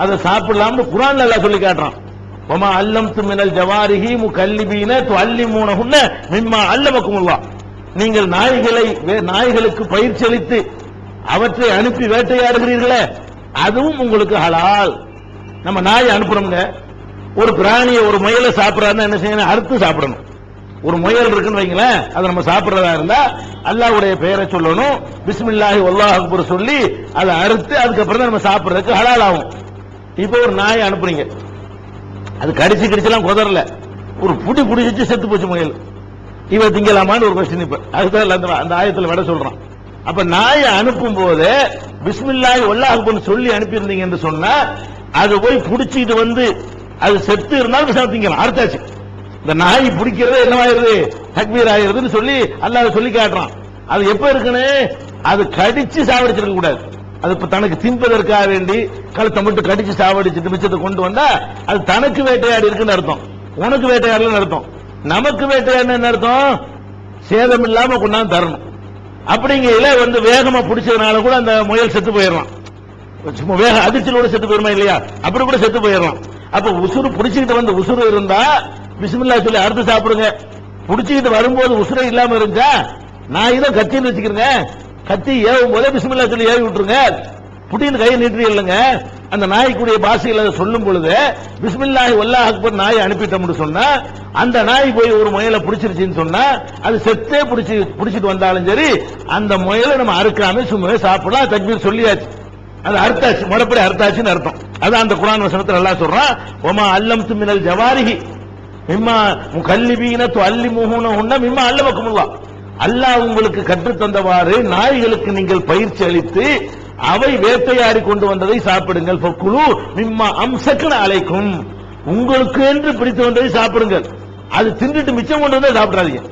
அதை சாப்பிடலாம்னு குரான் நல்லா சொல்லி காட்டுறான். ஒமா அல்லம் துமினல் ஜவாரிஹி முகல்லிபீன துஅல்லிமூனஹுன்ன மிம்மா அல்லமக்குமுல்லா நீங்கள் நாய்களை வே- நாய்களுக்கு பயிற்சி அளித்து அவற்றை அனுப்பி வேட்டையாடுகிறீர்களே அதுவும் உங்களுக்கு ஹலால். நம்ம நாயை அனுப்புறோம்ங்க ஒரு பிராணியை ஒரு முயலை சாப்பிடறாருன்னா என்ன செய்யணும்? அறுத்து சாப்பிடணும். ஒரு முயல் இருக்குன்னு வைங்களேன் அதை நம்ம சாப்பிடுறதா இருந்தா அல்லாவுடைய பெயரை சொல்லணும். பிஸ்மில்லாஹி ஒல்லாஹ் அக்பர் சொல்லி அதை அறுத்து அதுக்கப்புறம் தான் நம்ம சாப்பிடுறதுக்கு ஹலால் ஆகும். இப்போ ஒரு நாயை அனுப்புறீங்க அது கடிச்சு கடிச்செல்லாம் குதறல. ஒரு புடி புடிச்சு செத்து போச்சு முயல். இவ திங்கலாமான்னு ஒரு கொஸ்டின் இப்ப. அதுதான் அந்த அந்த ஆயத்துல விட சொல்றான். அப்ப நாயை அனுப்பும் போது பிஸ்மில்லாய் ஒல்லாகுன்னு சொல்லி அனுப்பியிருந்தீங்க என்று சொன்னா அது போய் புடிச்சிட்டு வந்து அது செத்து இருந்தாலும் விஷம் திங்கலாம். இந்த நாய் பிடிக்கிறது என்னவாயிருது தக்மீர் ஆயிருதுன்னு சொல்லி அல்லாத சொல்லி காட்டுறான். அது எப்ப இருக்குன்னு? அது கடிச்சு சாவடிச்சிருக்க கூடாது. அது இப்ப தனக்கு தின்பதற்காக வேண்டி கழுத்தை மட்டும் கடிச்சு சாவடிச்சுட்டு மிச்சத்தை கொண்டு வந்தா அது தனக்கு வேட்டையாடி இருக்குன்னு அர்த்தம். உனக்கு வேட்டையாடலன்னு அர்த்தம். நமக்கு வேட்டையாடுன்னு அர்த்தம்? சேதம் இல்லாம கொண்டாந்து தரணும். அப்படிங்கையில வந்து வேகமா பிடிச்சதுனால கூட அந்த முயல் செத்து போயிடலாம். சும்மா வேக கூட செத்து போயிருமா இல்லையா? அப்படி கூட செத்து போயிடலாம். அப்ப உசுறு பிடிச்சிக்கிட்டு வந்து உசுறு இருந்தா பிஸ்மில்லா சொல்லி அறுத்து சாப்பிடுங்க. பிடிச்சிக்கிட்டு வரும்போது உசுரே இல்லாம இருந்தா நான் இதை கத்தின்னு வச்சுக்கிறேங்க. கத்தி ஏவும் போதே பிஸ்மில்லா சொல்லி ஏவி விட்டுருங்க. புட்டின்னு கையை நீட்டி இல்லைங்க. அந்த நாய்க்குடைய பாஷையில் அதை சொல்லும் பொழுது பிஸ்மில்லாஹி வல்லாஹ் அக்பர் நாயை அனுப்பிட்டோம்னு சொன்னா அந்த நாய் போய் ஒரு முயலை பிடிச்சிருச்சுன்னு சொன்னா அது செத்தே பிடிச்சி பிடிச்சிட்டு வந்தாலும் சரி அந்த முயலை நம்ம அறுக்காம சும்மா சாப்பிடலாம். தக்பீர் சொல்லியாச்சு. அது அர்த்தாச்சு முறைப்படி அர்த்தாச்சுன்னு அர்த்தம். அதான் அந்த குரான் வசனத்தில் நல்லா சொல்றான் ஒமா அல்லம் துமினல் ஜவாரிகி மிம்மா கல்லிபீன அல்லி முகுன உண்ண மிம்மா அல்லமக்குமுல்லா. அல்லாஹ் உங்களுக்கு கற்றுத் தந்தவாறு நாய்களுக்கு நீங்கள் பயிற்சி அளித்து அவை வேட்டையாடி கொண்டு வந்ததை சாப்பிடுங்கள். ஃபக்குலு மிம்மா அம்சக்கன அழைக்கும் உங்களுக்கு என்று பிடித்து வந்ததை சாப்பிடுங்கள். அது தின்றுட்டு மிச்சம் கொண்டு வந்ததை சாப்பிடாதீங்க.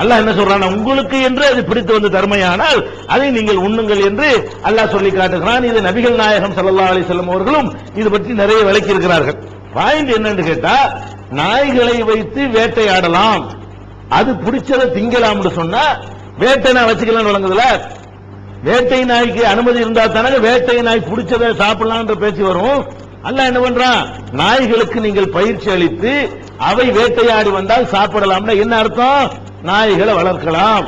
அல்லாஹ் என்ன சொல்றான் உங்களுக்கு என்று அது பிடித்து வந்து தருமையானால் அதை நீங்கள் உண்ணுங்கள் என்று அல்லாஹ் சொல்லி காட்டுகிறான். இது நபிகள் நாயகம் சல்லா அலி செல்லம் அவர்களும் இது பற்றி நிறைய விளக்கி இருக்கிறார்கள் பாயிண்ட் என்னன்னு கேட்டா நாய்களை வைத்து வேட்டையாடலாம். அது பிடிச்சதை திங்கலாம்னு சொன்னா வேட்டை நாய் வச்சுக்கலாம் வழங்குதுல வேட்டை நாய்க்கு அனுமதி இருந்தா தானே வேட்டை நாய் பிடிச்சதை சாப்பிடலாம்ன்ற பேச்சு வரும். அல்ல என்ன பண்றான்? நாய்களுக்கு நீங்கள் பயிற்சி அளித்து அவை வேட்டையாடி வந்தால் சாப்பிடலாம்னா என்ன அர்த்தம்? நாய்களை வளர்க்கலாம்.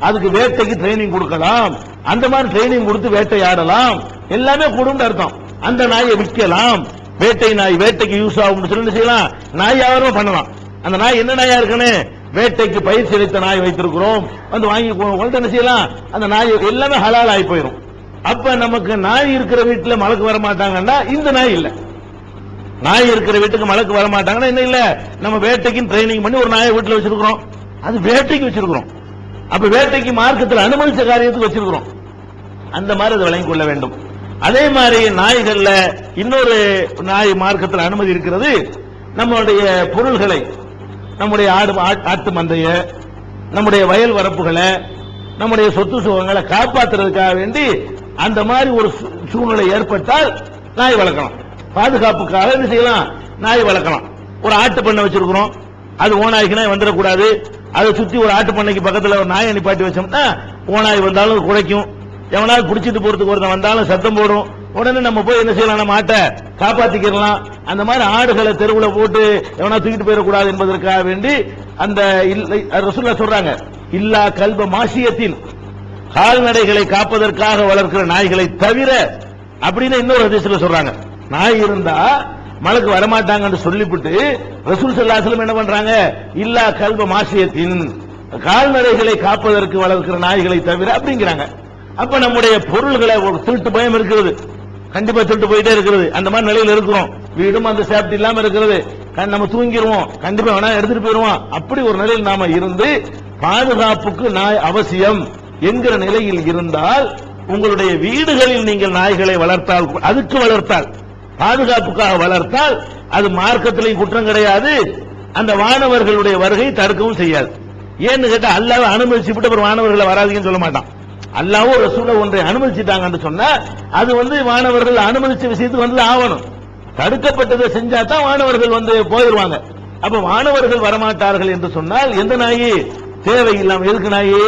அதுக்கு வேட்டைக்கு ட்ரைனிங் கொடுக்கலாம். அந்த மாதிரி ட்ரைனிங் கொடுத்து வேட்டையாடலாம். எல்லாமே கொடுங்க அர்த்தம். அந்த நாயை விற்கலாம். வேட்டை நாய் வேட்டைக்கு யூஸ் ஆகும் சொல்லி செய்யலாம்? நாய் வியாபாரம் பண்ணலாம். அந்த நாய் என்ன நாயா இருக்கனே வேட்டைக்கு பயிற்சி அளித்த நாய் வைத்திருக்கிறோம். வந்து வாங்கி கொண்டு என்ன செய்யலாம்? அந்த நாய் எல்லாமே ஹலால் ஆகி போயிடும் அப்ப நமக்கு நாய் இருக்கிற வீட்டுல மலக்கு வர மாட்டாங்கன்னா இந்த நாய் இல்ல. நாய் இருக்கிற வீட்டுக்கு மலக்கு வர மாட்டாங்கன்னா என்ன இல்ல? நம்ம வேட்டைக்கு ட்ரைனிங் பண்ணி ஒரு நாயை வீட்டுல வச்சிருக்கிறோம். அது வேட்டைக்கு வச்சிருக்கிறோம். அப்ப வேட்டைக்கு மார்க்கத்தில் அனுமதிச்ச காரியத்துக்கு வச்சிருக்கிறோம். அந்த மாதிரி அதை விளங்கிக் கொள்ள வேண்டும். அதே மாதிரி நாய்கள்ல இன்னொரு நாய் மார்க்கத்தில் அனுமதி இருக்கிறது நம்மளுடைய பொருள்களை நம்முடைய ஆடு ஆட்- ஆட்டு மந்தைய நம்முடைய வயல் வரப்புகளை நம்முடைய சொத்து சுகங்களை காப்பாற்றுறதுக்காக வேண்டி அந்த மாதிரி ஒரு சூழ்நிலை ஏற்பட்டால் நாய் வளர்க்கலாம். பாதுகாப்புக்காக என்ன செய்யலாம்? நாய் வளர்க்கலாம். ஒரு ஆட்டு பண்ணை வச்சிருக்கிறோம். அது ஓனாய்க்குனா வந்துடக்கூடாது. அதை சுத்தி ஒரு ஆட்டு பண்ணைக்கு பக்கத்தில் ஒரு நாயை நிப்பாட்டி வச்சோம்னா ஓநாய் வந்தாலும் குறைக்கும். எவனாவது பிடிச்சிட்டு போறதுக்கு ஒருத்தன் வந்தாலும் சத்தம் போடும். உடனே நம்ம போய் என்ன செய்யலாம்? நம்ம ஆட்டை அந்த மாதிரி ஆடுகளை தெருவுல போட்டு எவனா தூக்கிட்டு போயிடக்கூடாது என்பதற்காக வேண்டி அந்த இல்லை ரசூல்லா சொல்றாங்க இல்லா கல்வ மாசியத்தின் கால்நடைகளை காப்பதற்காக வளர்க்கிற நாய்களை தவிர அப்படின்னு இன்னொரு ஹதீஸ்ல சொல்றாங்க. நாய் இருந்தா மலக்கு வரமாட்டாங்கன்னு சொல்லிவிட்டு ரசூல் சல்லாசலம் என்ன பண்றாங்க? இல்லா கல்வ மாசியத்தின் கால்நடைகளை காப்பதற்கு வளர்க்கிற நாய்களை தவிர அப்படிங்கிறாங்க. அப்ப நம்முடைய பொருள்களை ஒரு திருட்டு பயம் இருக்கிறது. கண்டிப்பா திருட்டு போயிட்டே இருக்கிறது அந்த மாதிரி நிலையில இருக்கிறோம். வீடும் அந்த சேஃப்டி இல்லாம இருக்கிறது கண் நம்ம தூங்கிடுவோம் கண்டிப்பா வேணா எடுத்துட்டு போயிருவோம். அப்படி ஒரு நிலையில் நாம இருந்து பாதுகாப்புக்கு நாய் அவசியம் என்கிற நிலையில் இருந்தால் உங்களுடைய வீடுகளில் நீங்கள் நாய்களை வளர்த்தால் அதுக்கு வளர்த்தால் பாதுகாப்புக்காக வளர்த்தால் அது மார்க்கத்திலையும் குற்றம் கிடையாது. அந்த வானவர்களுடைய வருகை தடுக்கவும் செய்யாது. ஏன்னு கேட்டா அல்லாத அனுமதிச்சு விட்டு அப்புறம் வானவர்களை வராதுன்னு சொல்ல மாட்டான். அல்லாவோ ரசூல ஒன்றை அனுமதிச்சிட்டாங்கன்னு சொன்னா அது வந்து மாணவர்கள் அனுமதிச்ச விஷயத்துக்கு வந்து ஆகணும். தடுக்கப்பட்டதை செஞ்சா தான் வானவர்கள் வந்து போயிடுவாங்க. அப்ப மாணவர்கள் வரமாட்டார்கள் என்று சொன்னால் எந்த நாயி? தேவையில்லாம எதுக்கு நாயி?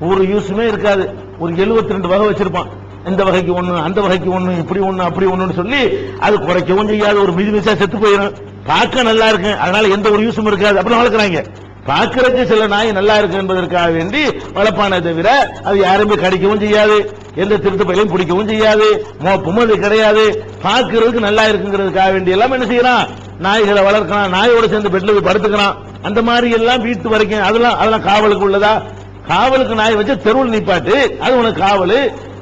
ஒரு யூஸுமே இருக்காது. ஒரு 72 ரெண்டு வகை வச்சிருப்பான். இந்த வகைக்கு ஒண்ணு அந்த வகைக்கு ஒண்ணு இப்படி ஒண்ணு அப்படி ஒண்ணுன்னு சொல்லி அது குறைக்கவும் செய்யாது. ஒரு மிதி மிதிச்சா செத்து போயிடும். பார்க்க நல்லா இருக்கு. அதனால எந்த ஒரு யூஸும் இருக்காது. அப்படின்னு வளர்க்குறாங்க. பார்க்கறதுக்கு சில நாய் நல்லா இருக்கு என்பதற்காக வேண்டி வளர்ப்பானே தவிர அது யாருமே கடிக்கவும் செய்யாது. எந்த திருத்து பயிலையும் பிடிக்கவும் செய்யாது. மோப்பமும் அது கிடையாது. பார்க்கறதுக்கு நல்லா இருக்குங்கிறதுக்காக வேண்டி எல்லாம் என்ன செய்யறான்? நாய்களை வளர்க்கலாம் நாயோட சேர்ந்து பெட்ல போய் படுத்துக்கிறான். அந்த மாதிரி எல்லாம் வீட்டு வரைக்கும் அதெல்லாம் அதெல்லாம் காவலுக்கு உள்ளதா? காவலுக்கு நாய் வச்சு தெருவில் நிப்பாட்டு. அது உனக்கு காவலு.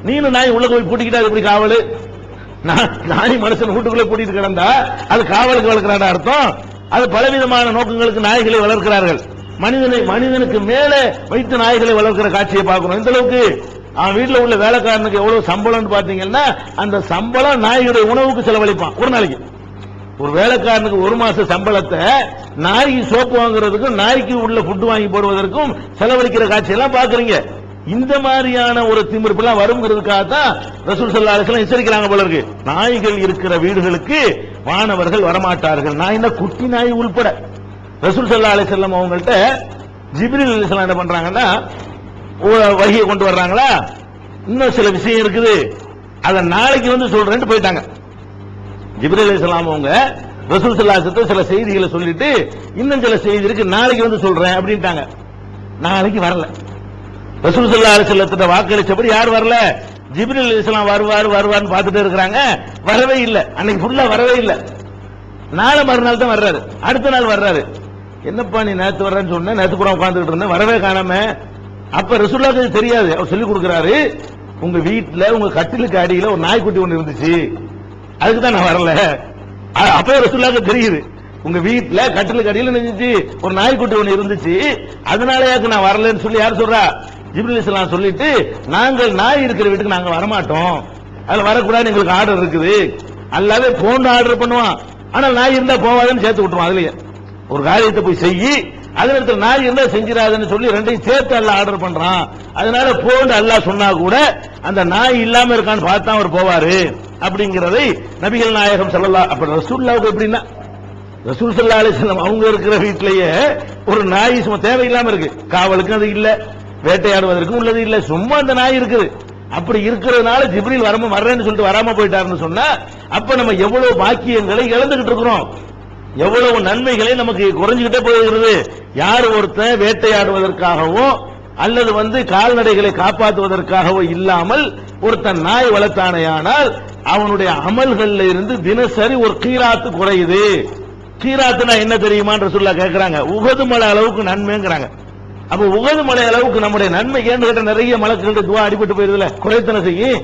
நீனும் நாய் உள்ள போய் பூட்டிக்கிட்டா எப்படி காவலு? நாய் மனுஷன் வீட்டுக்குள்ள கூட்டிட்டு கிடந்தா அது காவலுக்கு வளர்க்கிறாட அர்த்தம்? அது பலவிதமான நோக்கங்களுக்கு நாய்களை வளர்க்கிறார்கள். மனிதனை மனிதனுக்கு மேலே வைத்து நாய்களை வளர்க்கிற காட்சியை பார்க்கணும் இந்த அளவுக்கு அவன் வீட்டில் உள்ள வேலைக்காரனுக்கு எவ்வளவு சம்பளம்னு பார்த்தீங்கன்னா அந்த சம்பளம் நாய்களுடைய உணவுக்கு செலவழிப்பான் ஒரு நாளைக்கு. ஒரு வேலைக்காரனுக்கு ஒரு மாச சம்பளத்தை நாய்க்கு சோப்பு வாங்குறதுக்கும் நாய்க்கு உள்ள ஃபுட்டு வாங்கி போடுவதற்கும் செலவழிக்கிற காட்சியெல்லாம் பாக்குறீங்க இந்த மாதிரியான ஒரு திமிர்ப்புலாம் வருங்கிறதுக்காக தான் ரசூல் சல்லா அலிஸ்லாம் எச்சரிக்கிறாங்க போல இருக்கு. நாய்கள் இருக்கிற வீடுகளுக்கு மாணவர்கள் வரமாட்டார்கள். நான் என்ன குட்டி நாய் உள்பட? ரசூல் சல்லா அலிஸ்லாம் அவங்கள்ட்ட ஜிப்ரில் அலிஸ்லாம் என்ன பண்றாங்கன்னா வகையை கொண்டு வர்றாங்களா? இன்னும் சில விஷயம் இருக்குது. அதை நாளைக்கு வந்து சொல்றேன்ட்டு போயிட்டாங்க. ஜிப்ரீல் அலிஸ்லாம் அவங்க ரசூல் சல்லாசத்தை சில செய்திகளை சொல்லிட்டு இன்னும் சில செய்தி இருக்கு நாளைக்கு வந்து சொல்றேன் அப்படின்ட்டாங்க. நாளைக்கு வரல. ரசூல் ஸல்லல்லாஹு அலைஹி வாக்களிச்சபடி யார் வரல? ஜிப்ரில் அலைஹிஸ்ஸலாம் வருவார் வருவார்னு பார்த்துட்டு இருக்கிறாங்க. வரவே இல்லை. அன்னைக்கு ஃபுல்லா வரவே இல்லை. நாளை மறுநாள் தான் வர்றாரு. அடுத்த நாள் வர்றாரு. என்னப்பா நீ நேத்து வர்றேன்னு சொன்ன? நேத்து கூட உட்காந்துட்டு இருந்தேன். வரவே காணாம. அப்ப ரசூல்லாக்கு தெரியாது. அவர் சொல்லி கொடுக்குறாரு உங்க வீட்டுல உங்க கட்டிலுக்கு அடியில ஒரு நாய்க்குட்டி ஒண்ணு இருந்துச்சு. அதுக்கு தான் நான் வரல. அப்பவே ரசூல்லாக்கு தெரியுது. உங்க வீட்டுல கட்டிலுக்கு அடியில நினைச்சு ஒரு நாய்க்குட்டி ஒண்ணு இருந்துச்சு. அதனாலயாக்கு நான் வரலன்னு சொல்லி யார் சொல்றா? ஜிப்ரீல் இஸ்லாம் சொல்லிட்டு நாங்கள் நாய் இருக்கிற வீட்டுக்கு நாங்க வரமாட்டோம். அதுல வரக்கூடாது எங்களுக்கு ஆர்டர் இருக்குது. அல்லாவே போன் ஆர்டர் பண்ணுவான். ஆனால் நாய் இருந்தா போவாதுன்னு சேர்த்து விட்டுருவான் அதுலயே. ஒரு காரியத்தை போய் செய்யி அதே நேரத்தில் நாய் இருந்தா செஞ்சிடாதுன்னு சொல்லி ரெண்டையும் சேர்த்து அல்ல ஆர்டர் பண்றான். அதனால போன்னு அல்லா சொன்னா கூட அந்த நாய் இல்லாம இருக்கான்னு பார்த்தா அவர் போவாரு. அப்படிங்கறதை நபிகள் நாயகம் சொல்லலாம் அப்ப ரசூல்லாவுக்கு எப்படின்னா ரசூல் சல்லா அலைஹி அவங்க இருக்கிற வீட்டிலேயே ஒரு நாய் சும்மா தேவையில்லாம இருக்கு. காவலுக்கும் அது இல்லை. வேட்டையாடுவதற்கும் உள்ளது இல்லை. சும்மா அந்த நாய் இருக்குது. அப்படி இருக்கிறதுனால ஜிப்ரில் வரம வர்றேன்னு சொல்லிட்டு வராம போயிட்டாருன்னு சொன்னா அப்ப நம்ம எவ்வளவு பாக்கியங்களை இழந்துகிட்டு இருக்கிறோம்? எவ்வளவு நன்மைகளை நமக்கு குறைஞ்சுகிட்டே போகிறது யார் ஒருத்தன் வேட்டையாடுவதற்காகவோ அல்லது வந்து கால்நடைகளை காப்பாற்றுவதற்காகவோ இல்லாமல் ஒருத்தன் நாய் வளர்த்தானேயானால் அவனுடைய அமல்கள்ல இருந்து தினசரி ஒரு கீராத்து குறையுது. கீராத்துனா என்ன தெரியுமான்ற சொல்ல கேட்கிறாங்க உகது மலை அளவுக்கு நன்மைங்கிறாங்க. அப்ப உகது மலை அளவுக்கு நம்முடைய நன்மை ஏன்னு கேட்ட நிறைய மலக்குகளுடைய துவா அடிபட்டு போயிருதுல. குறைத்தன செய்யும்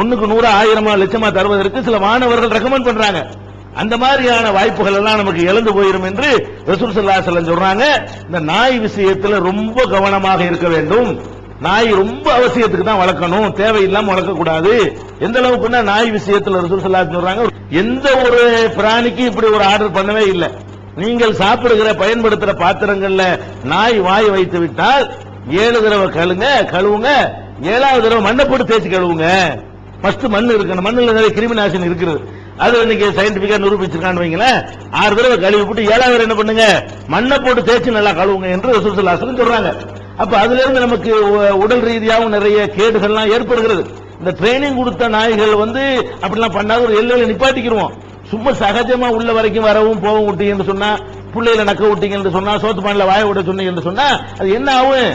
ஒண்ணுக்கு நூறு ஆயிரமா லட்சமா தருவதற்கு சில மாணவர்கள் ரெக்கமெண்ட் பண்றாங்க. அந்த மாதிரியான வாய்ப்புகள் எல்லாம் நமக்கு இழந்து போயிடும் என்று ரசூல் ஸல்லல்லாஹு சொல்றாங்க. இந்த நாய் விஷயத்துல ரொம்ப கவனமாக இருக்க வேண்டும். நாய் ரொம்ப அவசியத்துக்கு தான் வளர்க்கணும். தேவையில்லாம வளர்க்க கூடாது எந்த அளவுக்குன்னா நாய் விஷயத்துல ரசூல் ஸல்லல்லாஹு சொல்றாங்க எந்த ஒரு பிராணிக்கும் இப்படி ஒரு ஆர்டர் பண்ணவே இல்லை. நீங்கள் சாப்பிடுகிற பயன்படுத்துற பாத்திரங்கள்ல நாய் வாய் வைத்து விட்டால் ஏழு தடவை கழுங்க கழுவுங்க ஏழாவது தடவை மண்ணை போட்டு தேய்ச்சி கழுவுங்க. ஃபர்ஸ்ட் மண் இருக்கணும். மண்ணில் நிறைய கிருமி நாசினி இருக்குது. அது இன்னைக்கு சயின்டிபிக்கா நிரூபிச்சிருக்கான்னு வைங்களேன். ஆறு தடவை கழுவி போட்டு ஏழாவது என்ன பண்ணுங்க? மண்ணை போட்டு தேய்ச்சி நல்லா கழுவுங்க என்று சுற்றுலாசனம் சொல்றாங்க. அப்ப அதுல இருந்து நமக்கு உடல் ரீதியாகவும் நிறைய கேடுகள்லாம் ஏற்படுகிறது. இந்த ட்ரைனிங் கொடுத்த நாய்கள் வந்து அப்படிலாம் பண்ணாத ஒரு எல்லையில நிப்பாட்டிக்கிருவோம். சும்மா சகஜமா உள்ள வரைக்கும் வரவும் போகவும் விட்டீங்கன்னு சொன்னா பிள்ளைகளை நக்க விட்டீங்கன்னு சொன்னா சோத்து பானில வாய விட சொன்னீங்கன்னு சொன்னா அது என்ன ஆகும்?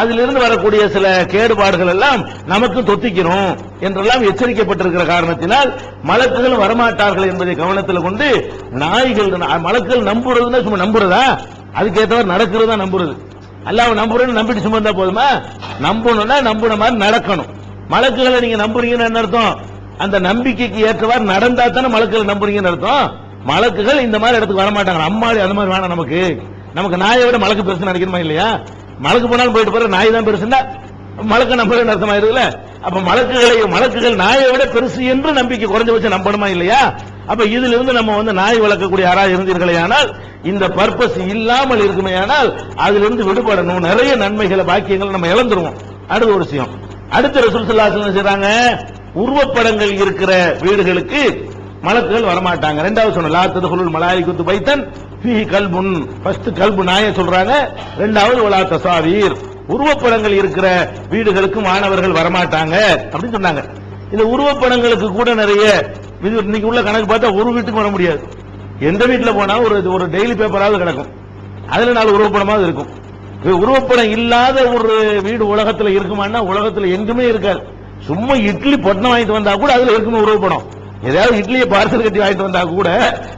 அதிலிருந்து வரக்கூடிய சில கேடுபாடுகள் எல்லாம் நமக்கு தொத்திக்கிறோம் என்றெல்லாம் எச்சரிக்கப்பட்டிருக்கிற காரணத்தினால் மலக்குகள் வரமாட்டார்கள் என்பதை கவனத்தில் கொண்டு நாய்கள் மலக்குகள் நம்புறதுன்னா சும்மா நம்புறதா? அதுக்கேற்றவர் நடக்கிறது தான் நம்புறது அல்லாஹ் நம்புறேன்னு நம்பிட்டு சும்மா இருந்தா போதுமா? நம்பணும்னா நம்புன மாதிரி நடக்கணும். மலக்குகளை நீங்க நம்புறீங்கன்னு என்ன அர்த்தம்? அந்த நம்பிக்கைக்கு ஏற்றவாறு நடந்தா தானே மலக்குகளை நம்புறீங்கன்னு அர்த்தம்? மலக்குகள் இந்த மாதிரி இடத்துக்கு வர மாட்டாங்க. அம்மாடி அந்த மாதிரி வேணாம் நமக்கு. நமக்கு நாயை விட மலக்கு பெருசு நினைக்கணுமா இல்லையா? மலக்கு போனாலும் போயிட்டு போற நாய் தான் பெருசுன்னா மலக்க அர்த்தமா இருக்குல்ல? அப்ப மலக்குகளை மலக்குகள் நாயை விட பெருசு என்று நம்பிக்கை குறைஞ்சபட்சம் நம்பணுமா இல்லையா? அப்ப இதுல இருந்து நம்ம வந்து நாய் வளர்க்கக்கூடிய யாராவது இருந்தீர்களே ஆனால் இந்த பர்பஸ் இல்லாமல் இருக்குமே ஆனால் அதிலிருந்து விடுபடணும். நிறைய நன்மைகளை பாக்கியங்களை நம்ம இழந்துருவோம். அடுத்த ஒரு விஷயம். அடுத்த ரசூல் ஸல்லல்லாஹு உருவப்படங்கள் இருக்கிற வீடுகளுக்கு மலக்குகள் வரமாட்டாங்க. ரெண்டாவது சொன்ன லா ததுகுலுல் மலாயிகத்து பைத்தன் ஃபீஹி கல்புன். ஃபர்ஸ்ட் கல்பு நாய சொல்றாங்க. ரெண்டாவது வலா தசாவீர். உருவப்படங்கள் இருக்கிற வீடுகளுக்கு மாணவர்கள் வரமாட்டாங்க அப்படின்னு சொன்னாங்க. இந்த உருவப்படங்களுக்கு கூட நிறைய இது இன்னைக்கு உள்ள கணக்கு பார்த்தா ஒரு வீட்டுக்கு வர முடியாது. எந்த வீட்டில் போனா ஒரு ஒரு டெய்லி பேப்பராவது கிடக்கும். அதுல நாலு உருவப்படமாவது இருக்கும். உருவப்படம் இல்லாத ஒரு வீடு உலகத்துல இருக்குமான்னா உலகத்துல எங்குமே இருக்காது. சும்மா இட்லி பொட்டணம் வாங்கிட்டு வந்தா கூட அதுல இருக்குன்னு உறவு படம் ஏதாவது இட்லியை பார்சல் கட்டி வாங்கிட்டு வந்தா கூட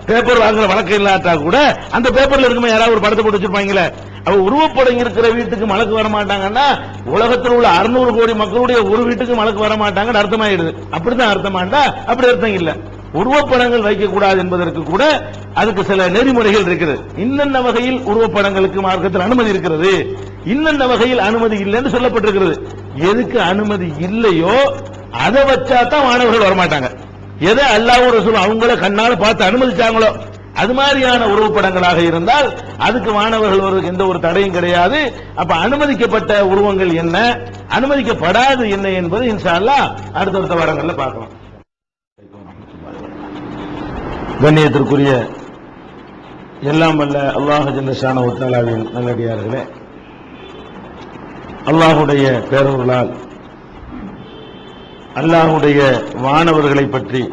பேப்பர் வாங்குற வழக்கம் இல்லாட்டா கூட அந்த பேப்பர்ல இருக்குமே யாராவது ஒரு படத்தை போட்டு வச்சிருப்பாங்களே. அவ உருவப்படம் இருக்கிற வீட்டுக்கு மழக்கு வர மாட்டாங்கன்னா உலகத்தில் உள்ள அறுநூறு கோடி மக்களுடைய ஒரு வீட்டுக்கு மழக்கு வர மாட்டாங்கன்னு அர்த்தமாயிடுது. அப்படிதான் அர்த்தமாண்டா அப்படி அர்த்தம் இல்ல. உருவப்படங்கள் வைக்கக்கூடாது என்பதற்கு கூட அதுக்கு சில நெறிமுறைகள் இருக்குது. இன்னென்ன வகையில் உருவப்படங்களுக்கு மார்க்கத்தில் அனுமதி இருக்கிறது? இன்னென்ன வகையில் அனுமதி இல்லைன்னு சொல்லப்பட்டிருக்கிறது. எதுக்கு அனுமதி இல்லையோ அதை வச்சா தான் மாணவர்கள் வரமாட்டாங்க. எதை அல்லாவும் ரசூலும் அவங்கள கண்ணால பார்த்து அனுமதிச்சாங்களோ அது மாதிரியான உருவப்படங்களாக இருந்தால் அதுக்கு மாணவர்கள் வருவதற்கு எந்த ஒரு தடையும் கிடையாது. அப்ப அனுமதிக்கப்பட்ட உருவங்கள் என்ன அனுமதிக்கப்படாது என்ன என்பது இன்ஷா அல்லாஹ் அடுத்தடுத்த வாரங்கள்ல பார்க்கலாம். கண்ணியத்திற்குரிய எல்லாம் அல்ல அல்லாஹ் ஜல்லஷான உத்தாலாவின் நல்லடியார்களே. அல்லாஹுடைய பேரவர்களால் அல்லாஹுடைய மாணவர்களை பற்றி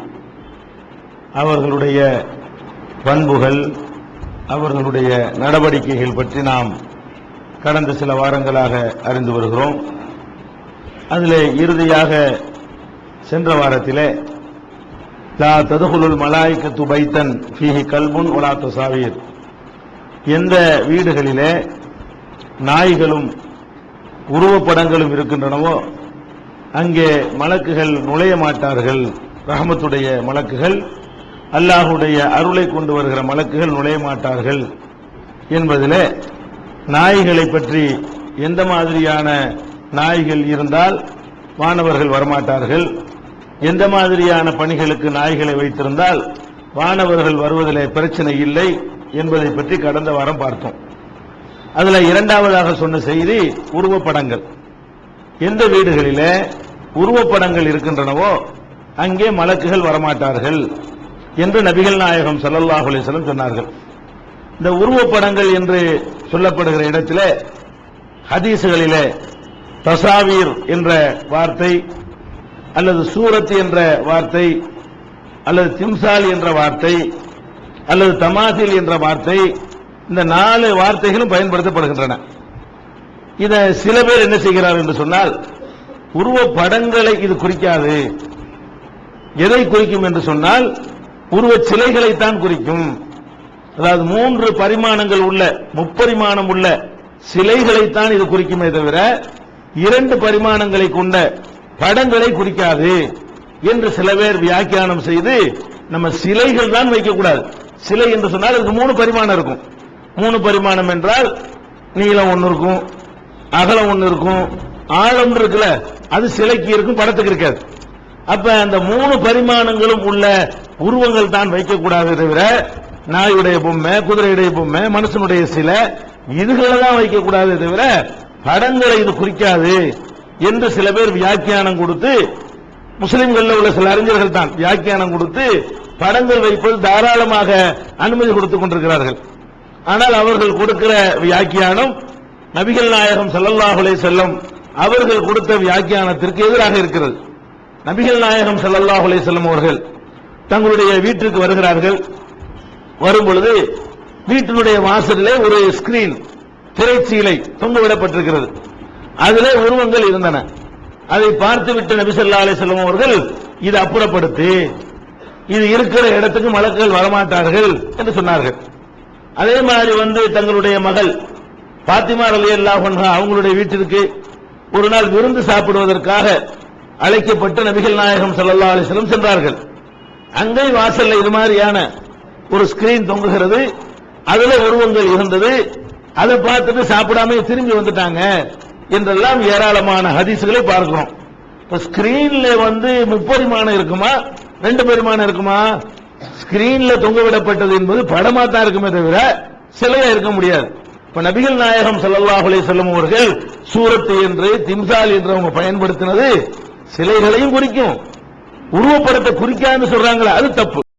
அவர்களுடைய பண்புகள் அவர்களுடைய நடவடிக்கைகள் பற்றி நாம் கடந்த சில வாரங்களாக அறிந்து வருகிறோம். அதில் இறுதியாக சென்ற வாரத்திலே லா ததுகுலுல் மலாய்க்கத்து பைத்தன் ஃபீஹி கல்முன் ஒலா சாவீர் எந்த வீடுகளிலே நாய்களும் உருவப்படங்களும் இருக்கின்றனவோ அங்கே மலக்குகள் நுழைய மாட்டார்கள். ரஹமத்துடைய மலக்குகள் அல்லாஹுடைய அருளை கொண்டு வருகிற மலக்குகள் நுழைய மாட்டார்கள். என்பதில் நாய்களை பற்றி எந்த மாதிரியான நாய்கள் இருந்தால் வானவர்கள் வரமாட்டார்கள். எந்த மாதிரியான பணிகளுக்கு நாய்களை வைத்திருந்தால் வானவர்கள் வருவதில் பிரச்சனை இல்லை என்பதை பற்றி கடந்த வாரம் பார்த்தோம். அதுல இரண்டாவதாக சொன்ன செய்தி உருவப்படங்கள். எந்த வீடுகளிலே உருவப்படங்கள் இருக்கின்றனவோ அங்கே மலக்குகள் வரமாட்டார்கள் என்று நபிகள் நாயகம் ஸல்லல்லாஹு அலிஸ்லம் சொன்னார்கள். இந்த உருவப்படங்கள் என்று சொல்லப்படுகிற இடத்தில் ஹதீசுகளிலே தசாவீர் என்ற வார்த்தை அல்லது சூரத் என்ற வார்த்தை அல்லது திம்சால் என்ற வார்த்தை அல்லது தமாசில் என்ற வார்த்தை இந்த நாலு வார்த்தைகளும் பயன்படுத்தப்படுகின்றன. இத சில பேர் என்ன செய்கிறார் என்று சொன்னால் உருவ படங்களை இது குறிக்காது. எதை குறிக்கும் என்று சொன்னால் உருவ சிலைகளைத்தான் குறிக்கும். அதாவது மூன்று பரிமாணங்கள் உள்ள முப்பரிமாணம் உள்ள சிலைகளைத்தான் இது குறிக்குமே தவிர இரண்டு பரிமாணங்களை கொண்ட படங்களை குறிக்காது என்று சில பேர் வியாக்கியானம் செய்து நம்ம சிலைகள் தான் வைக்கக்கூடாது. சிலை என்று சொன்னால் அதுக்கு மூணு பரிமாணம் இருக்கும். மூணு பரிமாணம் என்றால் நீளம் ஒன்று இருக்கும் அகலம் ஒன்று இருக்கும் ஆழம் இருக்குல்ல அது சிலைக்கு இருக்கும் படத்துக்கு இருக்காது. அப்ப அந்த மூணு பரிமாணங்களும் உள்ள உருவங்கள் தான் வைக்கக்கூடாது தவிர நாயுடைய பொம்மை குதிரையுடைய பொம்மை மனுஷனுடைய சிலை இதுகளை தான் வைக்கக்கூடாது தவிர படங்களை இது குறிக்காது என்று சில பேர் வியாக்கியானம் கொடுத்து முஸ்லிம்கள் உள்ள சில அறிஞர்கள் தான் வியாக்கியானம் கொடுத்து படங்கள் வைப்பது தாராளமாக அனுமதி கொடுத்துக் கொண்டிருக்கிறார்கள். ஆனால் அவர்கள் கொடுக்கிற வியாக்கியானம் நபிகள் நாயகம் சல்லல்லாஹுலே செல்லம் அவர்கள் கொடுத்த வியாக்கியானத்திற்கு எதிராக இருக்கிறது. நபிகள் நாயகம் சல்லல்லாஹுலே செல்லம் அவர்கள் தங்களுடைய வீட்டிற்கு வருகிறார்கள். வரும் பொழுது வீட்டினுடைய வாசலிலே ஒரு ஸ்கிரீன் திரைச்சீலை தொங்கவிடப்பட்டிருக்கிறது. அதிலே உருவங்கள் இருந்தன. அதை பார்த்துவிட்ட நபிசல்லா ஸல்லல்லாஹு செல்லம் அவர்கள் இது அப்புறப்படுத்தி. இது இருக்கிற இடத்துக்கு மலக்கள் வரமாட்டார்கள் என்று சொன்னார்கள். அதே மாதிரி வந்து தங்களுடைய மகள் பாத்திமா அலி அன்ஹா அவங்களுடைய வீட்டிற்கு ஒரு நாள் விருந்து சாப்பிடுவதற்காக அழைக்கப்பட்டு நபிகள் நாயகம் சல்லா அலிஸ்லம் சென்றார்கள். அங்கே வாசல்ல இது மாதிரியான ஒரு ஸ்கிரீன் தொங்குகிறது. அதுல உருவங்கள் இருந்தது. அதை பார்த்துட்டு சாப்பிடாம திரும்பி வந்துட்டாங்க என்றெல்லாம் ஏராளமான ஹதீசுகளை பார்க்கிறோம். இப்ப ஸ்கிரீன்ல வந்து முப்பரிமாணம் இருக்குமா? ரெண்டு பரிமாணம் இருக்குமா? ஸ்கிரீன்ல தொங்க விடப்பட்டது என்பது படமா தான் இருக்குமே தவிர சிலையா இருக்க முடியாது. இப்ப நபிகள் நாயகம் ஸல்லல்லாஹு அலைஹி அவர்கள் சூரத்து என்று திம்சால் என்று அவங்க பயன்படுத்தினது சிலைகளையும் குறிக்கும். உருவப்படத்தை குறிக்காதுன்னு சொல்றாங்களே அது தப்பு.